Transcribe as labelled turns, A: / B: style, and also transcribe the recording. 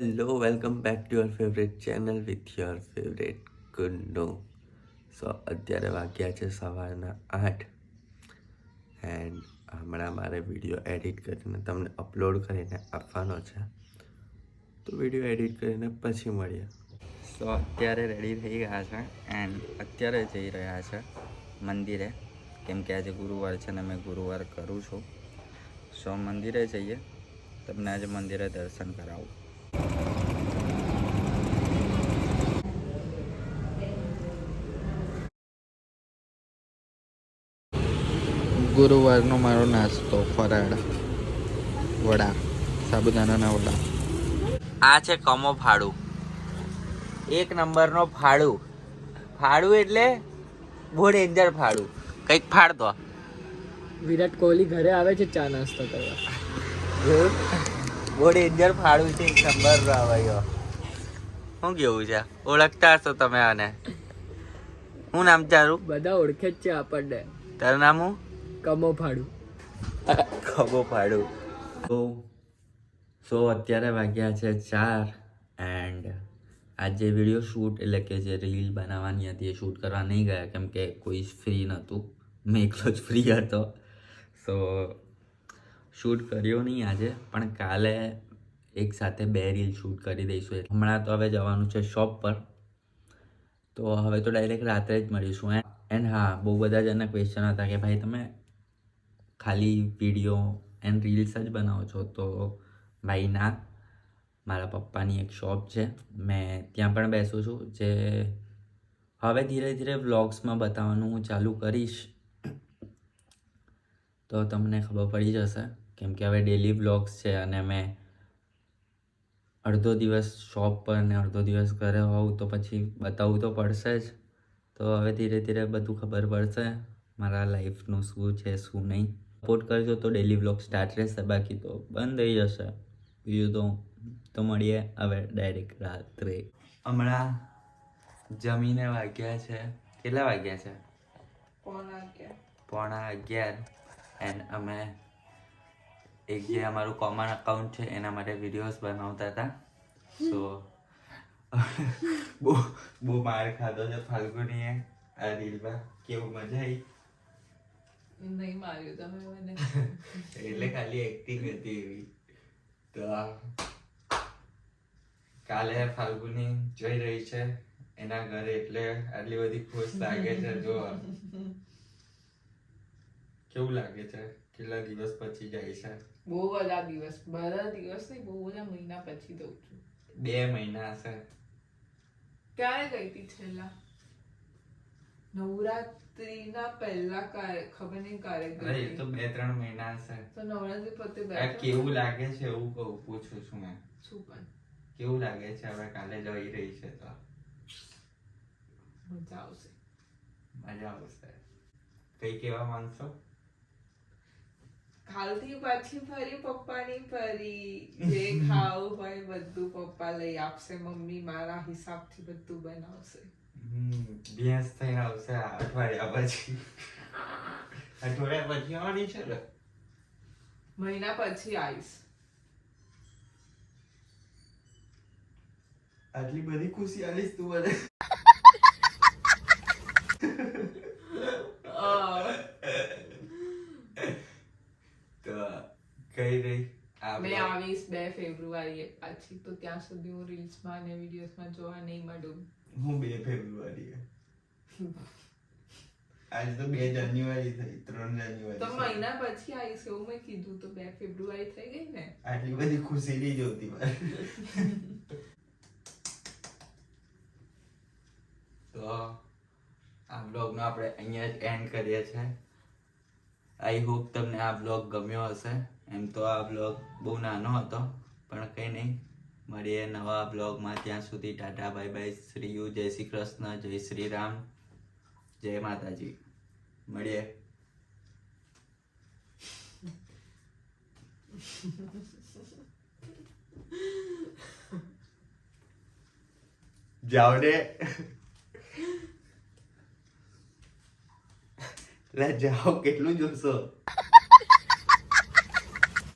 A: Hello, welcome back to your favourite channel with your favourite ગુન્ડો so અત્યારે વાગ્યા છે સવારના આઠ. એન્ડ હમણાં મારે વીડિયો એડિટ કરીને તમને અપલોડ કરીને આપવાનો છે. તો વીડિયો એડિટ કરીને પછી મળીએ.
B: સો અત્યારે રેડી થઈ ગયા છે એન્ડ અત્યારે જઈ રહ્યા છે મંદિરે. કેમ કે આજે ગુરુવાર છે ને મેં ગુરુવાર કરું છું. સો મંદિરે જઈએ. તમને આજે મંદિરે દર્શન કરાવું. ગુરુવારનો મારો નાસ્તો ફરાળ વડા સાબુદાનાના વડા. આ છે કમો ફાળું. એક નંબરનો ફાળું. ફાળું એટલે બહુ ડેન્જર ફાળું. કંઈક ફાડ દો.
C: વિરાટ કોહલી ઘરે આવે છે ચા નાસ્તો કરવા.
B: બહુ ડેન્જર ફાળું છે એક નંબર આવ્યો શું કેવું છે? ઓળખતા હશો તમે આને. શું નામ તારું?
C: બધા ઓળખે જ છે આપણને.
B: તારું નામ હું
C: કમો ફાડું
B: ખબો ફાડું
A: તો સો અત્યારે વાગ્યા છે ચાર એન્ડ આજે વીડિયો શૂટ એટલે કે જે રીલ બનાવવાની હતી એ શૂટ કરવા નહીં ગયા કેમ કે કોઈ ફ્રી નહોતું. મેં એકલો જ ફ્રી હતો. સો શૂટ કર્યો નહીં આજે, પણ કાલે એક સાથે બે રીલ શૂટ કરી દઈશું. હમણાં તો હવે જવાનું છે શોપ પર. તો હવે તો ડાયરેક્ટ રાત્રે જ મળીશું. એન્ડ હા, બહુ બધા જણના ક્વેશ્ચન હતા કે ભાઈ તમે ખાલી વીડિયો એન્ડ રીલ્સ જ બનાવો છો, તો ભાઈ ના, મારા પપ્પાની એક શોપ છે. મેં ત્યાં પણ બેસું છું, જે હવે ધીરે ધીરે વ્લોગ્સમાં બતાવવાનું ચાલુ કરીશ. તો તમને ખબર પડી જશે, કેમ કે હવે ડેલી વ્લોગ્સ છે અને મેં અડધો દિવસ શોપ પર ને અડધો દિવસ ઘરે હોઉં તો પછી બતાવવું તો પડશે જ. તો હવે ધીરે ધીરે બધું ખબર પડશે, મારા લાઈફનું શું છે, શું નહીં. સપોર્ટ કરજો તો ડેલી વ્લોગ સ્ટાર્ટ રહેશે બાકી તો બંધ થઈ જશે. બીજું તો તો મળીએ હવે ડાયરેક્ટ રાત્રે. હમણાં જમીને વાગ્યા છે. કેટલા વાગ્યા છે? પોણા અગિયાર. એન્ડ અમે એક જે અમારું કોમન અકાઉન્ટ છે એના માટે વિડીયોઝ બનાવતા હતા. સો બહુ બહુ માર ખાધો છે ફાલ્ગુનીએ આ રીલમાં. કેવું મજા આવી
C: નહીં માર્યું તમે મને
A: એટલે ખાલી એક્ટિંગ હતી એવી તો કાલે ફાલ્ગુની જોઈ રહી છે એના ઘરે એટલે આટલી બધી ખુશ લાગે છે જો કેવું લાગે છે કેટલા દિવસ પછી જાય છે
C: બહુ બધા દિવસ બધા દિવસ નહીં બહુ બધા મહિના પછી દઉં છું
A: બે મહિના હશે
C: ક્યારે ગઈ હતી છેલ્લા નવરાત્રીના પહેલા ખબર નહીં કાર્યક્રમ
A: અરે એ તો બે ત્રણ મહિના હશે
C: તો નવરાત્રી પતે બે
A: કેવું લાગે છે એવું કહું પૂછું છું મેં.
C: શું પણ.
A: કેવું લાગે છે હવે કાલે જઈ રહી છે તો?
C: મજા આવશે.
A: મજા આવશે. કઈ કેવા માંગશો?
C: કાલથી પાછી ફરી પપ્પાની ફરી. જે ખાવું હોય બધું પપ્પા લઈ આપશે મમ્મી મારા હિસાબથી બધું બનાવશે.
A: ભેંસ થઈને આવશે આ અઠવાડિયા પછી. અઠવાડિયા પછી આવવાની છે ને?
C: મહિના પછી આવીશ.
A: આટલી બધી ખુશી આલીશ તું મને તો કઈ રહી આ
C: મેં
A: blog-
C: આવીશ બે ફેબ્રુઆરીએ પાછી તો ત્યાં સુધી હું રીલ્સમાં અને વિડીયોઝમાં જોવા નહીં મળું.
A: હું બે ફેબ્રુઆરી આજે તો બે જાન્યુઆરી થઈ ત્રણ જાન્યુઆરી
C: તો મહિના પછી આવીશ એવું મેં કીધું તો બે ફેબ્રુઆરી થઈ ગઈ ને.
A: આટલી બધી ખુશી નહીં જોતી મારે. તો આ બ્લોગનો આપણે અહીંયા જ એન્ડ કરીએ છીએ. આઈ હોપ તમને આ બ્લોગ ગમ્યો હશે. એમ તો આ બ્લોગ બહુ નાનો હતો, પણ કંઈ નહીં. મળીએ નવા બ્લોગમાં ત્યાં સુધી Tata, bye bye. Shri you, જય શ્રી કૃષ્ણ, જય શ્રી રામ. જય માતાજી. મળીએ. જાઓ ને. લે જાઓ, કેટલું જોશો?